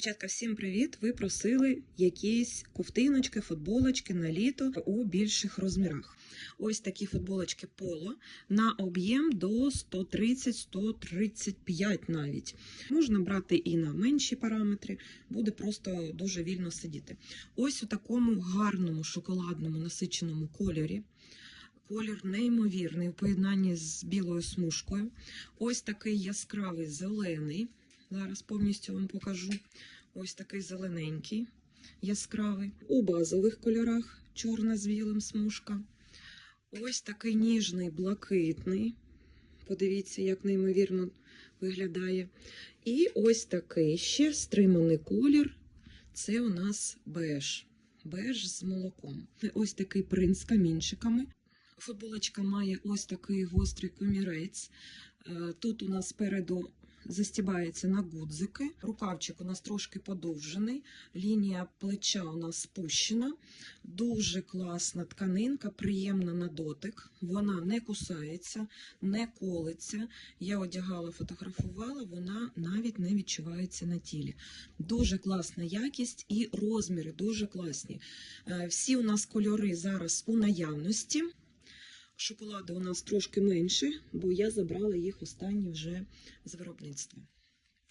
Дівчатка, всім привіт! Ви просили якісь ковтиночки, футболочки на літо у більших розмірах. Ось такі футболочки поло на об'єм до 130-135 навіть. Можна брати і на менші параметри, буде просто дуже вільно сидіти. Ось у такому гарному шоколадному насиченому кольорі. Колір неймовірний у поєднанні з білою смужкою. Ось такий яскравий зелений. Зараз повністю вам покажу. Ось такий зелененький, яскравий. У базових кольорах чорна з білим смужка. Ось такий ніжний, блакитний. Подивіться, як неймовірно виглядає. І ось такий ще стриманий колір. Це у нас беж. Беж з молоком. Ось такий принт з камінчиками. Футболочка має ось такий гострий комірець. Е, Тут у нас спереду застібається на гудзики. Рукавчик у нас трошки подовжений, лінія плеча у нас спущена. Дуже класна тканинка, приємна на дотик. Вона не кусається, не колиться. Я одягала, фотографувала, вона навіть не відчувається на тілі. Дуже класна якість і розміри дуже класні. Е, Всі у нас кольори зараз у наявності. Шоколади у нас трошки менше, бо я забрала їх останні вже з виробництва.